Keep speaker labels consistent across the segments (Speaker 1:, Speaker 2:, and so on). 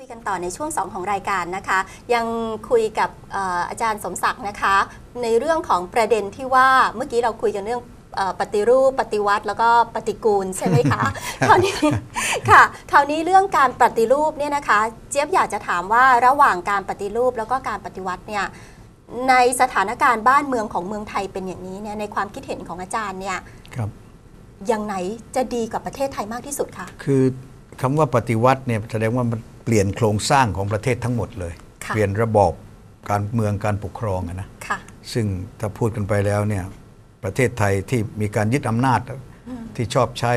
Speaker 1: คุยกันต่อในช่วง 2 ของรายการนะคะ ยังคุยกับเอออาจารย์สมศักดิ์นะคะ ในเรื่องของประเด็นที่ว่าเมื่อกี้เราคุยกันเรื่องเอ่อปฏิรูปปฏิวัติแล้วก็ปฏิกูลใช่ไหมคะคราวนี้ค่ะคราวนี้เรื่องการปฏิรูปเนี่ยนะคะ เจี๊ยบอยากจะถามว่าระหว่างการปฏิรูปแล้วก็การปฏิวัติเนี่ยในสถานการณ์บ้านเมืองของเมืองไทยเป็นอย่างนี้เนี่ยในความคิดเห็นของอาจารย์เนี่ย
Speaker 2: ครับ
Speaker 1: อย่างไหนจะดีกับประเทศไทยมากที่สุดคะ
Speaker 2: คือ คำว่าปฏิวัติเนี่ยแสดงว่ามันเปลี่ยนโครงสร้างของประเทศทั้งหมดเลย
Speaker 1: ค่ะ
Speaker 2: เปลี่ยนระบอบการเมืองการปกครองอะนะ
Speaker 1: ค่ะ
Speaker 2: ซึ่งถ้าพูดกันไปแล้วเนี่ยประเทศไทยที่มีการยึดอำนาจที่ชอบใช้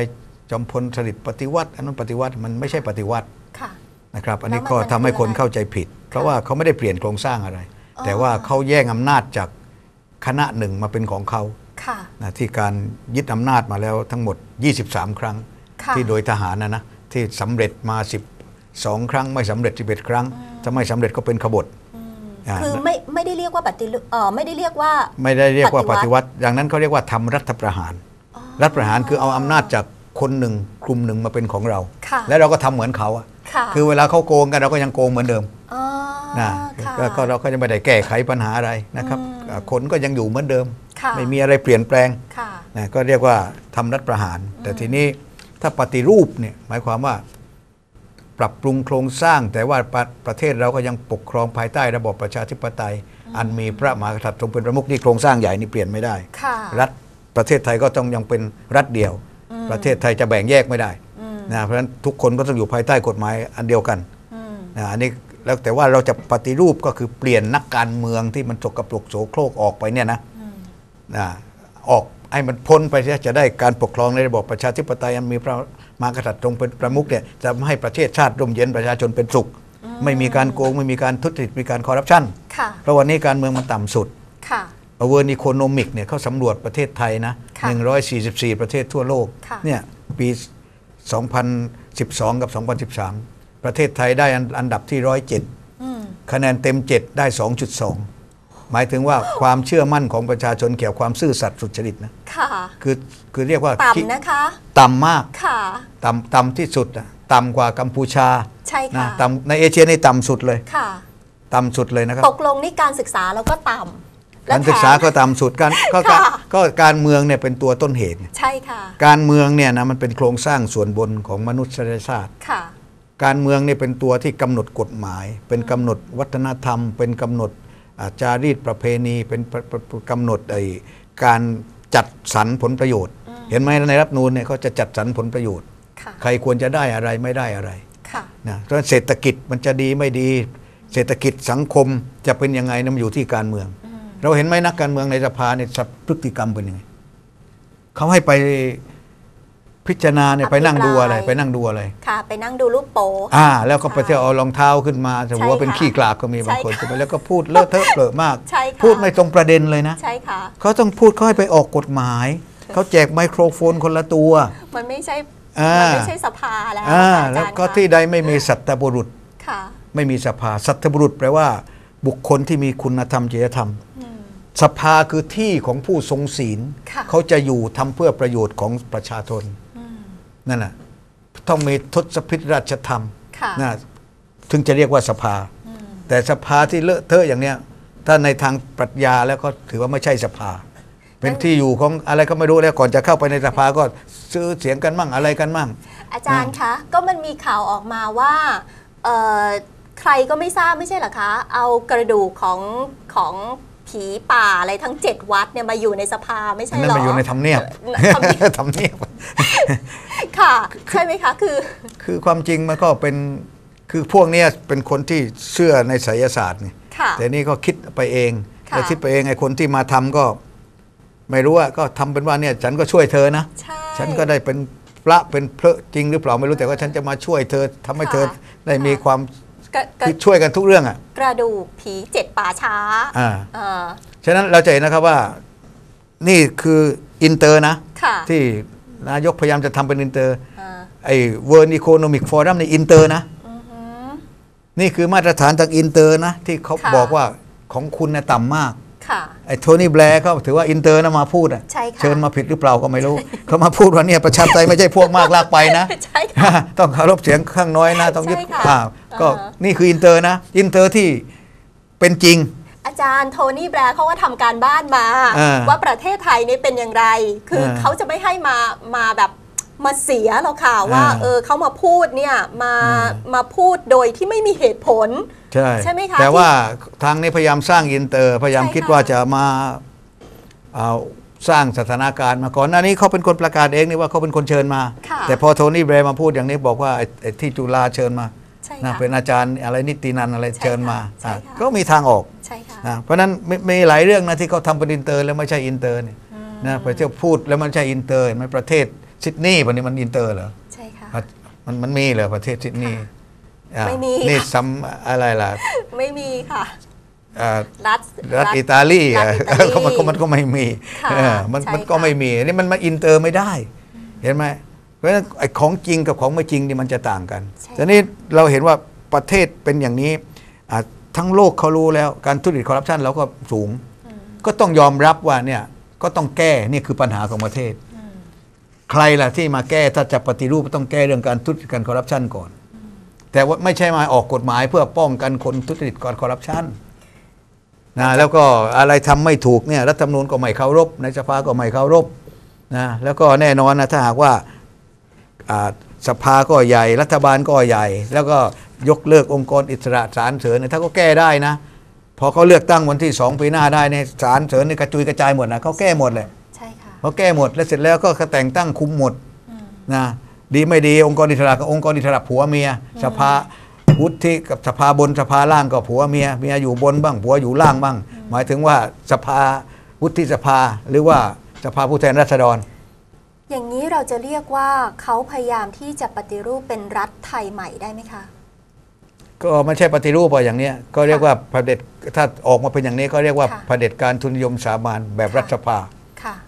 Speaker 2: จอมพลสฤษดิ์ปฏิวัติ อันนั้นปฏิวัติมันไม่ใช่ปฏิวัติ
Speaker 1: ค่ะ
Speaker 2: นะครับ อันนี้
Speaker 1: แล้วมัน
Speaker 2: ก็ทำให้คน
Speaker 1: มันคืออะไร
Speaker 2: เข้าใจผิด เพราะว่าเขาไม่ได้เปลี่ยนโครงสร้างอะไร
Speaker 1: อ๋อ
Speaker 2: แต่ว่าเขาแย่งอำนาจจากคณะหนึ่งมาเป็นของเขา
Speaker 1: ค่ะ
Speaker 2: นะที่การยึดอำนาจมาแล้วทั้งหมด 23 ครั้ง
Speaker 1: ค่ะ
Speaker 2: ที่โดยทหารนะนะ ที่สำเร็จมา 12 ครั้ง ไม่สำเร็จ 11 ครั้ง ถ้าไม่สำเร็จก็เป็นขบฏอ่า
Speaker 1: คือไม่ไม่ได้เรียกว่าปฏิรูปเออไม่ได้เรียกว่า
Speaker 2: ไม่ได้เรียกว่า
Speaker 1: ป
Speaker 2: ป
Speaker 1: ฏิ
Speaker 2: ฏิ
Speaker 1: วั
Speaker 2: วั
Speaker 1: ติ
Speaker 2: ติดังนั้นเขาเรียกว่าทำรัฐประหาร รัฐประหารคือเอาอำนาจจากคนหนึ่งกลุ่มหนึ่งมาเป็นของเรา
Speaker 1: ค่ะ
Speaker 2: แล้วเราก็ทำเหมือนเขาอะ
Speaker 1: ค่ะ
Speaker 2: คือเวลาเขาโกงกันเราก็ยังโกงเหมือนเดิม
Speaker 1: อ๋อ
Speaker 2: นะ
Speaker 1: ค่ะ
Speaker 2: ก็ก็เราก็จะไม่ได้แก้ไขปัญหาอะไรนะครับอ่าคนก็ยังอยู่เหมือนเดิม
Speaker 1: ค่ะ
Speaker 2: ไม่มีอะไรเปลี่ยนแปลง
Speaker 1: ค่ะ
Speaker 2: นะก็เรียกว่าทำรัฐประหาร แต่ทีนี้ ถ้าปฏิรูปเนี่ยหมายความว่าปรับปรุงโครงสร้าง แต่ว่าประประเทศเราก็ยังปกครองภายใต้ระบอบประชาธิปไตย อันมีพระมหากษัตริย์ทรงเป็นประมุขนี่โครงสร้างใหญ่นี่เปลี่ยนไม่ได้
Speaker 1: ค่ะ
Speaker 2: รัฐประเทศไทยก็ต้องยังเป็นรัฐเดียว ประเทศไทยจะแบ่งแยกไม่ได้นะเพราะฉะนั้นทุกคนก็ต้องอยู่ภายใต้กฎหมายอันเดียวกัน
Speaker 1: อืม
Speaker 2: นะอันนี้แล้วแต่ว่าเราจะปฏิรูปก็คือเปลี่ยนนักการเมืองที่มันสกปรกโสโครกออกไปเนี่ยนะนะออก ให้มันพ้นไปเสียจะได้การปกครองในระบอบประชาธิปไตยอันมีพระมหากษัตริย์ทรงเป็นประมุขเนี่ยจะให้ประเทศชาติร่มเย็นประชาชนเป็นสุข ไม่มีการโกงไม่มีการทุจริตมีการคอร์รัปชัน
Speaker 1: ค่ะ
Speaker 2: เพราะวันนี้การเมืองมันต่ำสุด
Speaker 1: ค่ะ
Speaker 2: เวิร์นอีโคโนมิกเนี่ยเขาสำรวจประเทศไทยนะ
Speaker 1: ค่ะ
Speaker 2: 144 ประเทศทั่วโลก
Speaker 1: ค่ะ
Speaker 2: เนี่ยปี 2012 กับ 2013 ประเทศไทยได้อันอันดับที่
Speaker 1: อืม
Speaker 2: 107 คะแนนเต็ม 7 ได้ 2.2 หมายถึงว่าความเชื่อมั่นของประชาชนเกี่ยวกับความซื่อสัตย์สุจริตนะ
Speaker 1: ค่ะ
Speaker 2: คือคือเรียกว่า
Speaker 1: ต่ำนะคะ
Speaker 2: ต่ำมาก
Speaker 1: ค่ะ
Speaker 2: ต่ำต่ำที่สุดอะต่ำกว่ากัมพูชา
Speaker 1: ใช่
Speaker 2: นะ
Speaker 1: ค่ะ
Speaker 2: ต่ำในเอเชียนี่ต่ำสุดเลย
Speaker 1: ค่ะ
Speaker 2: ต่ำสุดเลยนะครับ
Speaker 1: ตกลงนี่การศึกษาเราก็ต่ำและ
Speaker 2: การศึกษาก็ต่ำสุดการก็การ
Speaker 1: ค่ะ
Speaker 2: ก็การเมืองเนี่ยเป็นตัวต้นเหตุ
Speaker 1: ใช่ค่ะ
Speaker 2: การเมืองเนี่ยนะมันเป็นโครงสร้างส่วนบนของมนุษยชาติ
Speaker 1: ค่ะ
Speaker 2: การเมืองเนี่ยเป็นตัวที่กำหนดกฎหมาย เป็นกำหนดวัฒนธรรม เป็นกำหนดอ่า จารีตประเพณีเป็นประประประกำหนดไอ้การจัดสรรผลประโยชน์ เห็นไหมในรัฐธรรมนูนเนี่ยเขาจะจัดสรรผลประโยชน์
Speaker 1: ค่ะ
Speaker 2: ใครควรจะได้อะไรไม่ได้อะไร
Speaker 1: ค่ะ
Speaker 2: นะเพราะฉะนั้นเศรษฐกิจมันจะดีไม่ดี เศรษฐกิจสังคมจะเป็นยังไงนะมันอยู่ที่การเมือง เราเห็นไหมนักการเมืองในสภาเนี่ยสัพพฤติกรรมเป็นยังไงเขาให้ไป พิจารณาเนี่ย
Speaker 1: อภิ
Speaker 2: ไปนั่งดูอะไร
Speaker 1: ปราย
Speaker 2: ไปนั่งดูอะไร
Speaker 1: ค่ะ ไปนั่งดูรูปโป๊
Speaker 2: อ่า แล้วก็ไป
Speaker 1: ใช่
Speaker 2: เที่ยวเอารองเท้าขึ้นมาแต่
Speaker 1: ใช่
Speaker 2: ว่าเป็น
Speaker 1: ค่ะ
Speaker 2: ขี้กลากก็มีบางคน
Speaker 1: ใช่ค่ะ
Speaker 2: ใช่ไหมแล้วก็พูดเลอะเทอะเปรอะมาก
Speaker 1: ใช่ค่ะ
Speaker 2: พูดไม่ตรงประเด็นเลยนะ
Speaker 1: ใช่ค่ะ
Speaker 2: เขาต้องพูดเขาให้ไปออกกฎหมาย เขาแจกไมโครโฟนคนละตัว
Speaker 1: มันไม่ใช่
Speaker 2: อ่ามั
Speaker 1: มันไม่ใช่สภาแล้ว
Speaker 2: อ่า
Speaker 1: ค่ะอา
Speaker 2: แล้ว
Speaker 1: จารย์
Speaker 2: ก็
Speaker 1: ค่ะ
Speaker 2: ที่ใดไม่มีสัตบุรุษ
Speaker 1: ค่ะ
Speaker 2: ไม่มีสภาสัตบุรุษแปลว่า บุคคลที่มีคุณธรรมจริยธรรม
Speaker 1: อืม
Speaker 2: สภาคือที่ของผู้ทรงศีล
Speaker 1: ค่ะ
Speaker 2: เขาจะอยู่ทำเพื่อประโยชน์ของประชาชน
Speaker 1: อืม
Speaker 2: นั่นแหละต้องมีทศพิธราชธรรม
Speaker 1: ค่ะ
Speaker 2: นะถึงจะเรียกว่าสภา
Speaker 1: อืม
Speaker 2: แต่สภาที่เลอะเทอะอย่างเนี้ย ถ้าในทางปรัชญาแล้วก็ถือว่าไม่ใช่สภา เป็นที่อยู่ของอะไรก็ไม่รู้แล้วก่อนจะเข้าไปในสภาก็ซื้อเสียงกันมั่งอะไรกันมั่ง
Speaker 1: อาจารย์คะก็มันมีข่าวออกมาว่าเอ่อใครก็ไม่ทราบไม่ใช่เหรอคะ เอากระดูกของของ ผีป่าอะไรทั้ง 7 วัดเนี่ยมาอยู่ในสภาไม่ใช่
Speaker 2: นั่น
Speaker 1: เหรอ
Speaker 2: มาอยู่ในทำเนียบ
Speaker 1: ทำเนียบ
Speaker 2: ทำเนียบ
Speaker 1: ค่ะ ใช่ไหมคะ คือ
Speaker 2: คือความจริงมันก็เป็นคือพวกเนี้ยเป็นคนที่เชื่อในไสยศาสตร์ไง
Speaker 1: ค่ะ
Speaker 2: แต่นี่ก็คิดไปเอง
Speaker 1: ค่ะ
Speaker 2: แต่คิดไปเองไอ้คนที่มาทำก็ ไม่รู้ว่าก็ทำเป็นว่าเนี่ยฉันก็ช่วยเธอนะ
Speaker 1: ใช่
Speaker 2: ฉันก็ได้เป็นพระเป็นเพระจริงหรือเปล่าไม่รู้แต่ว่าฉันจะมาช่วยเธอทำให้เธอ
Speaker 1: ค่ะ
Speaker 2: ได้มีความ
Speaker 1: กระกระ
Speaker 2: คือช่วยกันทุกเรื่องอะ
Speaker 1: กระดูกผีเจ็ดป่าช้า
Speaker 2: อ่า
Speaker 1: เออ
Speaker 2: ฉะนั้นเราจะเห็นนะครับว่า นี่คืออินเตอร์นะ
Speaker 1: ค่ะ
Speaker 2: ที่นายกพยายามจะทำเป็นอินเตอร์
Speaker 1: เออ
Speaker 2: ไอ้ World Economic Forum ในอินเตอร์นะ
Speaker 1: อือหือ
Speaker 2: นี่คือมาตรฐานทางอินเตอร์นะ ที่เขา
Speaker 1: ค่ะ
Speaker 2: บอกว่าของคุณนะต่ำมาก
Speaker 1: ค่ะ
Speaker 2: ไอ้โทนี่แบร์เขาถือว่าอินเตอร์นะมาพูดอะ
Speaker 1: ใช่ค่ะ
Speaker 2: เชิญมาผิดหรือเปล่าก็ไม่รู้ เขามาพูดว่าเนี่ยประชาธิปไตยไม่ใช่พวกมากลากไปนะ
Speaker 1: ใช่ค่ะ
Speaker 2: ต้องเคารพเสียงข้างน้อยนะต้องยึด
Speaker 1: ใช่ค่ะ
Speaker 2: อ่าก็
Speaker 1: อ่าฮะ
Speaker 2: นี่คืออินเตอร์นะ อินเตอร์ที่เป็นจริง
Speaker 1: อาจารย์โทนี่แบร์เขาก็ทำการบ้านมา
Speaker 2: อ่า
Speaker 1: ว่าประเทศไทยนี่เป็นอย่างไร คืออาเขาจะไม่ให้มามาแบบ มาเสียหรอกค่ะว่า
Speaker 2: อ่า
Speaker 1: เออเขามาพูดเนี่ยมา
Speaker 2: อ่า
Speaker 1: มาพูดโดยที่ไม่มีเหตุผล
Speaker 2: ใช่
Speaker 1: ใช่ไหมคะ
Speaker 2: แต่ว่าทางนี้พยายามสร้างอินเตอร์พยายาม
Speaker 1: ใช่ค่ะ
Speaker 2: คิดว่าจะมาเอาสร้างสถานการณ์มาก่อนหน้านี้เขาเป็นคนประกาศเองนี่ว่าเขาเป็นคนเชิญมา
Speaker 1: ค่ะ
Speaker 2: แต่พอโทนี่แบร์มาพูดอย่างนี้บอกว่าไอ้ไอ้ที่จุฬาเชิญมา
Speaker 1: ใช่
Speaker 2: นะ
Speaker 1: ค่ะ
Speaker 2: เป็นอาจารย์อะไรนิตินันอะไร
Speaker 1: ใช่
Speaker 2: เชิญมา
Speaker 1: ค่ะใช่
Speaker 2: อะ
Speaker 1: ค่ะ
Speaker 2: ก็มีทางออก
Speaker 1: ใช่ค่ะ
Speaker 2: นะเพราะฉะนั้นมีมีหลายเรื่องนะที่เขาทำเป็นอินเตอร์แล้วไม่ใช่อินเตอร์เนี่ยนะไปเที่ยวพูดแล้วมันใช่อินเตอร์เห็นไหมประเทศ ซิดนีย์วันนี้มันอินเตอร์เหรอ
Speaker 1: ใช่ค่ะ
Speaker 2: มันมันมีเหรอประเทศซิดนีย์อะ
Speaker 1: ไม่มี
Speaker 2: นี่
Speaker 1: ค่ะ
Speaker 2: ซ้ำอะไรล่ะ
Speaker 1: ไม่มีค่ะ
Speaker 2: อ่า
Speaker 1: รัฐ
Speaker 2: รัฐอิตาลี
Speaker 1: รัฐ
Speaker 2: อะ
Speaker 1: อิตาลี
Speaker 2: ก็มันก็มันก็ไม่มี
Speaker 1: ค่ะ
Speaker 2: เออมัน
Speaker 1: ใช่
Speaker 2: มันก็
Speaker 1: ค่ะ
Speaker 2: ไม่มีอันนี่มันมาอินเตอร์ไม่ได้ เห็นไหมเพราะฉะนั้นไอ้ของจริงกับของไม่จริงนี่มันจะต่างกัน
Speaker 1: ใช่
Speaker 2: ทีนี้เราเห็นว่าประเทศเป็นอย่างนี้อะทั้งโลกเขารู้แล้วการทุจริตคอร์รัปชันเราก็สูง ก็ต้องยอมรับว่าเนี่ยก็ต้องแก้นี่คือปัญหาของประเทศ ใครล่ะที่มาแก้ถ้าจะปฏิรูปต้องแก้เรื่องการทุจริตการคอร์รัปชันก่อน แต่ว่าไม่ใช่มาออกกฎหมายเพื่อป้องกันคนทุจริตก่อนคอร์รัปชันนะแล้วก็อะไรทำไม่ถูกเนี่ยรัฐธรรมนูญก็ไม่เคารพในสภาก็ไม่เคารพนะแล้วก็แน่นอนนะถ้าหากว่าสภาก็ใหญ่ รัฐบาลก็ใหญ่ แล้วก็ยกเลิกองค์กรอิสระศาลเสริญเนี่ยถ้าก็แก้ได้นะ พอเขาเลือกตั้งวันที่สองปีหน้าได้เนี่ยศาลเสริญนี่กระจุยกระจายหมดนะเขาแก้หมดเลย พอแก้หมดแล้วเสร็จแล้วก็แต่งตั้งคุมหมดนะดีไม่ดีองค์กรอิสระกับองค์กรอิสระผัวเมียสภาวุฒิกับสภาบนสภาล่างก็ผัวเมียเมียอยู่บนบ้างผัวอยู่ล่างบ้าง หมายถึงว่าสภาวุฒิสภาหรือว่าสภาผู้แทนราษฎร
Speaker 1: อย่างนี้เราจะเรียกว่าเขาพยายามที่จะปฏิรูปเป็นรัฐไทยใหม่ได้ไหมคะ
Speaker 2: ก็ไม่ใช่ปฏิรูปอะอย่างเนี้ยก็เรียกว่าเผด็จถ้าออกมาเป็นอย่างนี้ก็เรียกว่า
Speaker 1: ค่ะ
Speaker 2: เผด็จการทุนนิยมสาบานแบบ
Speaker 1: ค่ะ
Speaker 2: รัฐสภา
Speaker 1: ค่ะ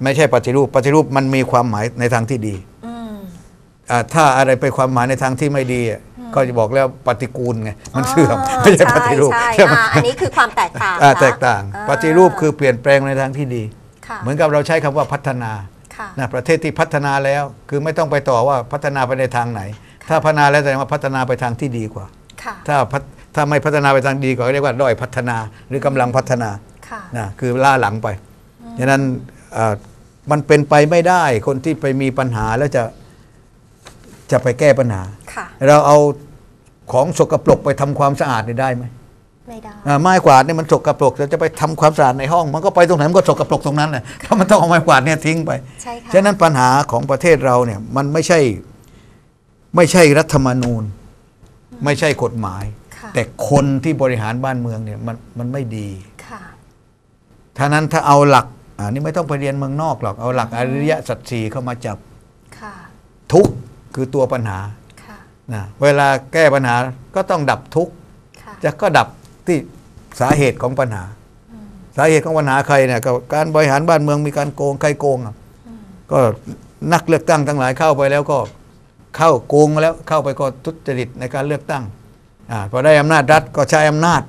Speaker 2: ไม่ใช่ปฏิรูปปฏิรูปมันมีความหมายในทางที่ดี
Speaker 1: อืม
Speaker 2: อ่าถ้าอะไรไปความหมายในทางที่ไม่ดีอะก็จะบอกแล้วปฏิกูลไงมันเสื่อมไม่ใช่ปฏิรูป
Speaker 1: ใช่
Speaker 2: ใช่ไหม
Speaker 1: อ่าอันนี้คือความแตกต่าง
Speaker 2: อ่า
Speaker 1: นะ
Speaker 2: แตกต่าง
Speaker 1: อ่า
Speaker 2: ปฏิรูปคือเปลี่ยนแปลงในทางที่ดี
Speaker 1: ค่ะ
Speaker 2: เหมือนกับเราใช้คำว่าพัฒนา
Speaker 1: ค่ะ
Speaker 2: นะประเทศที่พัฒนาแล้ว คือไม่ต้องไปต่อว่าพัฒนาไปในทางไหน ถ้าพัฒนาแล้วแสดงว่าพัฒนาไปทางที่ดีกว่า
Speaker 1: ค่ะ
Speaker 2: ถ้าพัฒถ้าไม่พัฒนาไปทางดีกว่าก็เรียกว่าด้อยพัฒนาหรือกำลังพัฒนา
Speaker 1: ค่ะ
Speaker 2: นะคือล่าหลังไปฉะนั้นเอ่อ มันเป็นไปไม่ได้คนที่ไปมีปัญหาแล้วจะจะไปแก้ปัญหา
Speaker 1: ค่ะ
Speaker 2: เราเอาของสกปรกไปทำความสะอาดนี่ได้ไหม
Speaker 1: ไม่ได้
Speaker 2: อ่าไม้กวาดนี่มันสกปรกเราจะไปทำความสะอาดในห้อง มันก็ไปตรงไหนมันก็สกปรกตรงนั้นแหละเพราะมันต้องเอาไม้กวาดเนี่ยทิ้งไป
Speaker 1: ใช่ค่ะ
Speaker 2: ฉะนั้นปัญหาของประเทศเราเนี่ยมันไม่ใช่ไม่ใช่รัฐธรรมนูญ ไม่ใช่กฎหมาย
Speaker 1: ค่ะ
Speaker 2: แต่คนที่บริหารบ้านเมืองเนี่ยมันมันไม่ดี
Speaker 1: ค่ะ
Speaker 2: ท่านั้นถ้าเอาหลัก อ่านี่ไม่ต้องไปเรียนเมืองนอกหรอก เอาหลักอริยสัจสี่เข้ามาจับ
Speaker 1: ค่ะ
Speaker 2: ทุกข์คือตัวปัญหา
Speaker 1: ค่ะ
Speaker 2: นะเวลาแก้ปัญหาก็ต้องดับทุกข์
Speaker 1: ค่ะ
Speaker 2: จะก็ดับที่สาเหตุของปัญหา สาเหตุของปัญหาใครเนี่ยก็การบริหารบ้านเมืองมีการโกงใครโกงอะก็นักเลือกตั้งทั้งหลายเข้าไปแล้วก็เข้าโกงมาแล้วเข้าไปก็ทุจริตในการเลือกตั้งอ่าพอได้อำนาจรัฐก็ใช้อำนาจ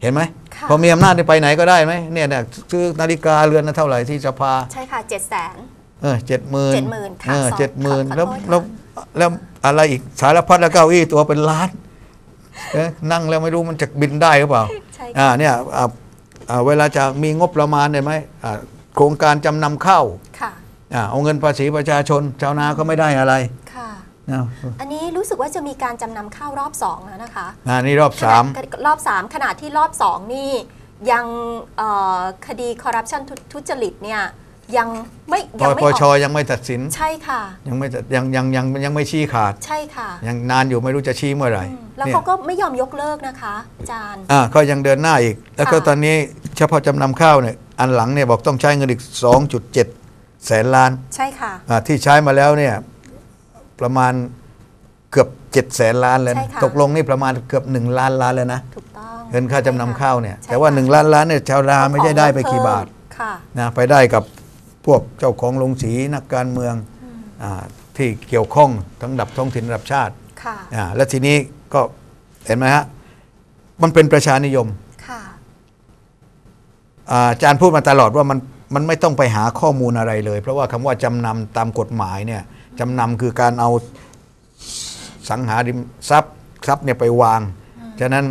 Speaker 2: เห็นไหม
Speaker 1: ค่ะ
Speaker 2: พอมีอำนาจนี่ไปไหนก็ได้ไหมเนี่ยเนี่ยซื้อนาฬิกาเรือนละเท่าไหร่ที่สภา
Speaker 1: ใช่ค่ะเจ็ดแสน
Speaker 2: เออเจ็ดหมื่น
Speaker 1: 70,000ค่ะ
Speaker 2: เออ
Speaker 1: สอง
Speaker 2: เจ็ดหมื่น
Speaker 1: ขอ
Speaker 2: แล้ว
Speaker 1: ขอโทษ
Speaker 2: แล้วแล้วอะไรอีกสารพัดแล้วเก้าอี้ตัวเป็นล้านเอ๊ะนั่งแล้วไม่รู้มันจะบินได้หรือเปล่า
Speaker 1: ใช่
Speaker 2: อ่า
Speaker 1: ค่ะ
Speaker 2: เนี่ยอ่าอ่าเวลาจะมีงบประมาณเนี่ยไหมอ่าโครงการจำนำข้าว
Speaker 1: ค่ะ
Speaker 2: อ่าเอาเงินภาษีประชาชน ชาวนาก็ไม่ได้อะไร
Speaker 1: ค่ะ
Speaker 2: นะ
Speaker 1: อันนี้ รู้สึกว่าจะมีการจำนำข้าวรอบสองแล้วนะคะ
Speaker 2: อ่านี่รอบสาม
Speaker 1: ขณะรอบสามขณะที่รอบสองนี่ยังเอ่อคดีคอร์รัปชันทุจริตเนี่ยยังไม่
Speaker 2: ป
Speaker 1: ยังไม่
Speaker 2: ป
Speaker 1: อ
Speaker 2: ช
Speaker 1: อก
Speaker 2: ยังไม่ตัดสิน
Speaker 1: ใช่ค่ะ
Speaker 2: ยังไม่ตัดยังยังยังยังไม่ชี้ขาด
Speaker 1: ใช่ค่ะ
Speaker 2: ยังนานอยู่ไม่รู้จะชี้เมื่อไหร่
Speaker 1: อืมแล้ว
Speaker 2: เนี่ย
Speaker 1: เขาก็ไม่ยอมยกเลิกนะคะอาจารย์
Speaker 2: อ่าก็ยังเดินหน้าอีก แล้วก็
Speaker 1: ค่ะ
Speaker 2: ตอนนี้เฉพาะจำนำข้าวเนี่ยอันหลังเนี่ยบอกต้องใช้เงินอีก 2.7 แสนล้าน
Speaker 1: ใช่ค่ะ
Speaker 2: อ่าที่ใช้มาแล้วเนี่ยประมาณ เกือบ7แสนล้านเลย
Speaker 1: ใช่
Speaker 2: นะ
Speaker 1: ค่ะ
Speaker 2: ตกลงนี่ประมาณเกือบ 1 ล้านล้านเลยนะ
Speaker 1: ถูกต้อง
Speaker 2: เงินค่าจำนำข้าวเนี่ย
Speaker 1: ใช่
Speaker 2: แต่ว่า
Speaker 1: ค่ะ
Speaker 2: 1ล้านล้านเนี่ยชาวนาไม่ได้ได้ไปกี่บาท
Speaker 1: ค่ะ
Speaker 2: นะไปได้กับพวกเจ้าของโรงสีนักการเมืองอาที่เกี่ยวข้องทั้งระดับท้องถิ่นระดับชาติ
Speaker 1: ค่ะ
Speaker 2: อ่าและทีนี้ก็เห็นไหมฮะมันเป็นประชานิยม
Speaker 1: ค่ะ
Speaker 2: อ่าอาจารย์พูดมาตลอดว่ามันมันไม่ต้องไปหาข้อมูลอะไรเลย เพราะว่าคำว่าจำนำตามกฎหมายเนี่ยจำนำคือการเอา สังหาริมทรัพย์ทรัพย์เนี่ยไปวาง ฉะนั้น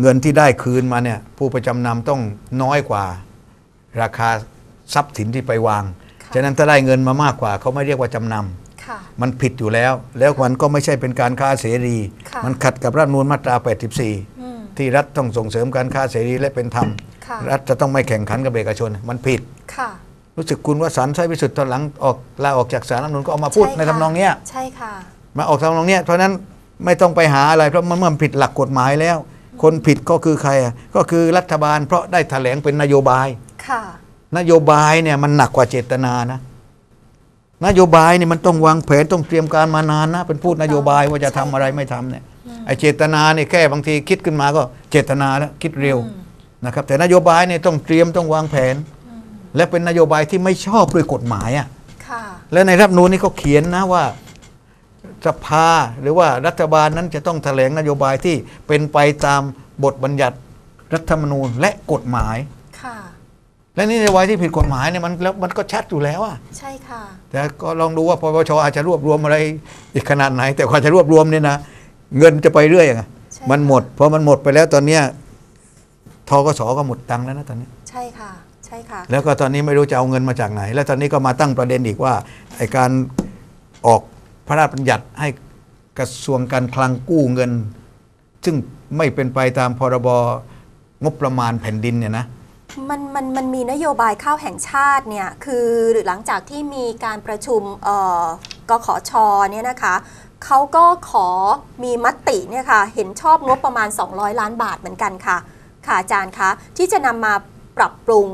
Speaker 2: เงินที่ได้คืนมาเนี่ยผู้ไปจำนำต้องน้อยกว่าราคาทรัพย์สินที่ไปวาง
Speaker 1: ค่ะ
Speaker 2: ฉะนั้นถ้าได้เงินมามากกว่าเขาไม่เรียกว่าจำนำ
Speaker 1: ค่ะ
Speaker 2: มันผิดอยู่แล้ว แล้วมันก็ไม่ใช่เป็นการค้าเสรี
Speaker 1: ค่ะ
Speaker 2: มันขัดกับรัฐธรรมนูญมาตรา
Speaker 1: อืม
Speaker 2: 84 ที่รัฐต้องส่งเสริมการค้าเสรีและเป็นธรรม
Speaker 1: ค่ะ
Speaker 2: รัฐจะต้องไม่แข่งขันกับเอกชน มันผิด
Speaker 1: ค่ะ
Speaker 2: รู้สึกคุณว่าสารใช้พิสุทธิ์ตอนหลังออกลาออกจากสารรัฐธรรมนูญก็ออกมาพูด
Speaker 1: ช่
Speaker 2: ใน
Speaker 1: ค่ะ
Speaker 2: ทำนองเนี้ย
Speaker 1: ใช่ค่ะ
Speaker 2: มาออกทำนองเนี้ยเพราะฉะนั้นไม่ต้องไปหาอะไร เพราะมันมันผิดหลักกฎหมายแล้ว คนผิดก็คือใครอะก็คือรัฐบาล เพราะได้แถลงเป็นนโยบาย
Speaker 1: ค่ะ
Speaker 2: นโยบายเนี่ยมันหนักกว่าเจตนานะ นโยบายเนี่ยมันต้องวางแผนต้องเตรียมการมานานนะ เป็นพูดนโยบายว่าจะทำอะไรไม่ทำเนี่ยไอเจตนาเนี่ยแค่บางทีคิดขึ้นมาก็เจตนาแล้วคิดเร็วนะครับ แต่นโยบายเนี่ยต้องเตรียมต้องวางแผน และเป็นนโยบายที่ไม่ชอบด้วยกฎหมายอะ
Speaker 1: ค่ะ
Speaker 2: และในรัฐธรรมนูญนี่เขาเขียนนะว่า สภาหรือว่ารัฐบาลนั้นจะต้องแถลงนโยบายที่เป็นไปตามบทบัญญัติรัฐธรรมนูญและกฎหมาย
Speaker 1: ค่ะ
Speaker 2: และนี่นโยบายที่ผิดกฎหมายเนี่ยมันแล้วมันก็ชัดอยู่แล้วอะ
Speaker 1: ใช่ค่ะ
Speaker 2: แต่ก็ลองดูว่าปปชอาจจะรวบรวมอะไรอีกขนาดไหน แต่กว่าจะรวบรวมเนี่ยนะเงินจะไปเรื่อยอะ
Speaker 1: ใช่
Speaker 2: มันหมดพอมันหมดไปแล้วตอนเนี้ยทกสก็หมดตังค์แล้วนะตอนนี้
Speaker 1: ใช่ค่ะ ใช่ค่ะ
Speaker 2: แล้วก็ตอนนี้ไม่รู้จะเอาเงินมาจากไหน แล้วตอนนี้ก็มาตั้งประเด็นอีกว่าไอการออก พระราชบัญญัติให้กระทรวงการคลังกู้เงิน ซึ่งไม่เป็นไปตามพรบงบประมาณแผ่นดินเนี่ยนะ
Speaker 1: มันมันมันมีนโยบายข้าวแห่งชาติเนี่ยคือหลังจากที่มีการประชุมเอ่อกขชเนี่ยนะคะเขาก็ขอมีมติเนี่ยค่ะเห็นชอบงบประมาณ 200 ล้านบาทเหมือนกันค่ะ ค่ะอาจารย์คะที่จะนำมาปรับปรุง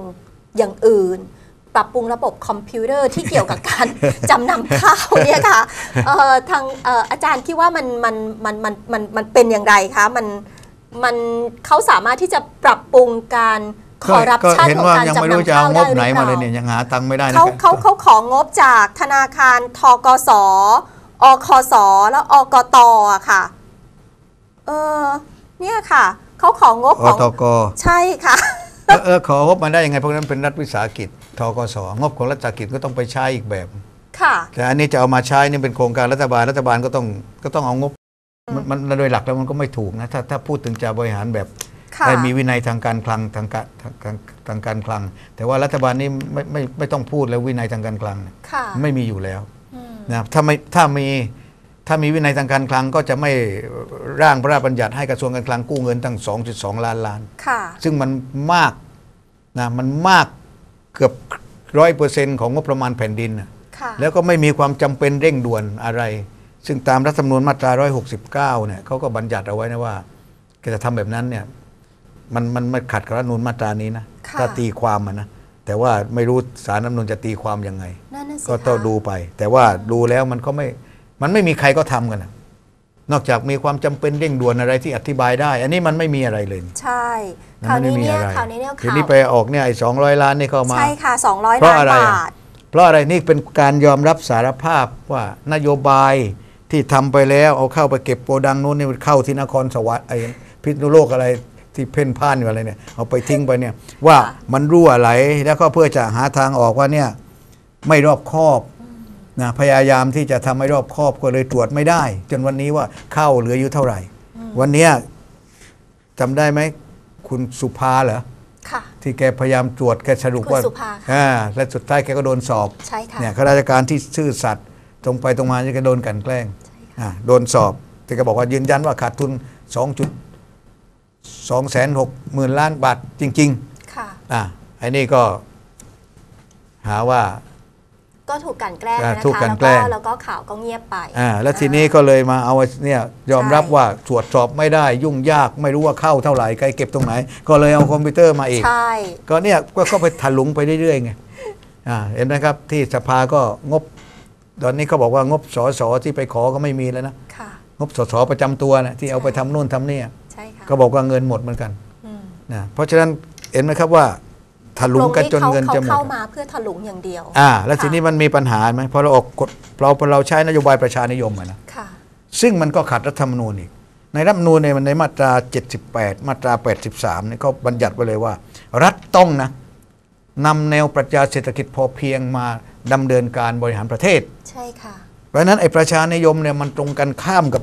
Speaker 1: อย่างอื่น ปรับปรุงระบบคอมพิวเตอร์ที่เกี่ยวกับการจำนำข้าวเนี่ยค่ะเอ่อทางเอ่ออาจารย์คิดว่ามันมันมันมันมันมันเป็นอย่างไรคะมันมันเขาสามารถที่จะปรับปรุงการคอร์รัป
Speaker 2: ก็
Speaker 1: ชัน
Speaker 2: เห็น
Speaker 1: ของ
Speaker 2: ว่า
Speaker 1: การ
Speaker 2: ยัง
Speaker 1: จำ
Speaker 2: ไม่รู้
Speaker 1: นำ
Speaker 2: จะ
Speaker 1: ข้า
Speaker 2: เอา
Speaker 1: ว
Speaker 2: ง
Speaker 1: ได้
Speaker 2: บ
Speaker 1: หรือ
Speaker 2: ไหน
Speaker 1: เป
Speaker 2: มา
Speaker 1: ล่า
Speaker 2: เลยเนี่ยยังหาตังค์ไม่ได้นะ
Speaker 1: เขา
Speaker 2: ครับ
Speaker 1: เขาเขาของบจากธนาคารทกสอคสแล้วอกตอะค่ะเออเนี่ยค่ะเขาของงบ
Speaker 2: อ
Speaker 1: ของ
Speaker 2: ตก
Speaker 1: ใช่ค่ะ
Speaker 2: เออเออของบมาได้ยังไงเพราะนั้นเป็นรัฐวิสาหกิจ ทกสงบของรัฐวิสาหกิจก็ต้องไปใช้อีกแบบ
Speaker 1: ค่ะ
Speaker 2: แต่อันนี้จะเอามาใช้นี่เป็นโครงการรัฐบาลรัฐบาลก็ต้องก็ต้องเอางบ มันมันโดยหลักแล้วมันก็ไม่ถูกนะถ้าถ้าพูดถึงจะบริหารแบบ
Speaker 1: ค่ะ
Speaker 2: ให้มีวินัยทางการคลังทางการทางการทางการคลัง แต่ว่ารัฐบาลนี่ไม่ไม่ไม่ต้องพูดแล้ววินัยทางการคลังเนี่ย
Speaker 1: ค่ะ
Speaker 2: ไม่มีอยู่แล้ว
Speaker 1: อืม
Speaker 2: นะครับถ้าไม่ถ้ามีถ้ามีวินัยทางการคลังก็จะไม่ร่างพระราชบัญญัติให้กระทรวงการคลังกู้เงินตั้ง 2.2 ล้านล้าน
Speaker 1: ค่ะ
Speaker 2: ซึ่งมันมากนะมันมาก เกือบร้อยเปอร์เซ็นต์ของงบประมาณแผ่นดินน่ะ
Speaker 1: ค่ะ
Speaker 2: แล้วก็ไม่มีความจำเป็นเร่งด่วนอะไร ซึ่งตามรัฐธรรมนูญมาตรา 169 เนี่ยเขาก็บัญญัติเอาไว้นะว่าจะทำแบบนั้นเนี่ยมันมันไม่ขัดกับรัฐธรรมนูญมาตรานี้นะ
Speaker 1: ค่ะ
Speaker 2: ถ้าตีความมันนะแต่ว่าไม่รู้สารรัฐธรรมนูญจะตีความยังไง
Speaker 1: นั่นน่ะสิ
Speaker 2: ก็ต้อง
Speaker 1: คะ
Speaker 2: ดูไป แต่ว่าดูแล้วมันก็ไม่มันไม่มีใครก็ทำกันนะ นอกจากมีความจำเป็นเร่งด่วนอะไรที่อธิบายได้ อันนี้มันไม่มีอะไรเลย
Speaker 1: ใช่
Speaker 2: มั
Speaker 1: คราว
Speaker 2: ไม่
Speaker 1: นี้
Speaker 2: มี
Speaker 1: เนี่ย
Speaker 2: อะไร
Speaker 1: คราวนี้เนี่ย
Speaker 2: ที
Speaker 1: ข่าว
Speaker 2: นี้ไปออกเนี่ยไอ้สองร้อยล้านนี่เข้ามา
Speaker 1: ใช่ค่ะ200
Speaker 2: เพราะ
Speaker 1: ล้าน
Speaker 2: อะไรอะ
Speaker 1: บาท
Speaker 2: เพราะอะไรนี่เป็นการยอมรับสารภาพว่านโยบายที่ทำไปแล้วเอาเข้าไปเก็บโกดังนู้นนี่มันเข้าที่นครสวรรค์ไอ้พิษณุโลกอะไรที่เพ่นพ่านอยู่อะไรเนี่ยเอาไปทิ้งไปเนี่ยว่า
Speaker 1: ค่ะ
Speaker 2: มันรั่วไหลแล้วก็เพื่อจะหาทางออกว่าเนี่ยไม่รอบคอบ นะพยายามที่จะทำให้รอบคอบก็เลยตรวจไม่ได้ จนวันนี้ว่าเข้าเหลืออยู่เท่าไหร่ วันเนี้ยจำได้ไหมคุณสุภาเหรอ
Speaker 1: ค่ะ
Speaker 2: ที่แกพยายามตรวจแกสรุป
Speaker 1: คุณ
Speaker 2: ว่า
Speaker 1: สุภาค่ะ
Speaker 2: อ่าและสุดท้ายแกก็โดนสอบ
Speaker 1: ใช่ค่ะ
Speaker 2: เนี่ยข้าราชการที่ซื่อสัตย์ตรงไปตรงมาจะก็โดนกลันแกล้งอ่าโดนสอบแต่ก็บอกว่ายืนยันว่าขาดทุน2จุด2แสนหกหมื่นล้านบาทจริง
Speaker 1: ค่ะ
Speaker 2: ๆอ่าไอ้นี่ก็หาว่า
Speaker 1: ก็ถูกกลันแกล้ง
Speaker 2: อ่า
Speaker 1: นะคะ
Speaker 2: ถูกกลั่น
Speaker 1: แล้ว
Speaker 2: แกล้
Speaker 1: ก็
Speaker 2: ง
Speaker 1: แล้วก็ข่าวก็เงียบไป
Speaker 2: อ่าแล้วทีนี้ก็เลยมาเอาเนี่ยยอมรับ
Speaker 1: ใช่
Speaker 2: ว่าตรวจสอบไม่ได้ยุ่งยากไม่รู้ว่าเข้าเท่าไหร่ใครเก็บตรงไหน ก็เลยเอาคอมพิวเตอร์มาอีก
Speaker 1: ใช่
Speaker 2: ก็เนี่ยก็ก็ไปถลุงไปเรื่อยๆไงอ่าเห็นไหมครับที่สภาก็งบ ตอนนี้เขาบอกว่างบสสที่ไปขอก็ไม่มีแล้วนะ
Speaker 1: ค่ะ
Speaker 2: งบสสประจำตัวนะที่เอาไปทำนู่นทำนี่
Speaker 1: ใช่ค่ะ
Speaker 2: ก็บอกว่าเงินหมดเหมือนกัน
Speaker 1: อืม
Speaker 2: นะเพราะฉะนั้นเห็นไหมครับว่า ถลุงกันจน
Speaker 1: ตรง
Speaker 2: เงิน
Speaker 1: เขา
Speaker 2: จะหม
Speaker 1: เข้า
Speaker 2: ด
Speaker 1: มาเพื่อถลุงอย่างเดียว
Speaker 2: อ่า แล้ว
Speaker 1: ค่ะ
Speaker 2: ทีนี้มันมีปัญหาไหมพอเราออกกฎเราเราใช้นโยบายประชานิยมอะนะ
Speaker 1: ค่ะ
Speaker 2: ซึ่งมันก็ขัดรัฐธรรมนูญอีก ในรัฐธรรมนูญเนี่ยมันในมาตรา 78 มาตรา 83เนี่ยเขาบัญญัติไว้เลยว่า รัฐต้องนะนำแนวปรัชญาเศรษฐกิจพอเพียงมาดำเนินการบริหารประเทศ
Speaker 1: ใช่ค่ะ
Speaker 2: เพราะฉะนั้นไอ้ประชานิยมเนี่ยมันตรงกันข้ามกับ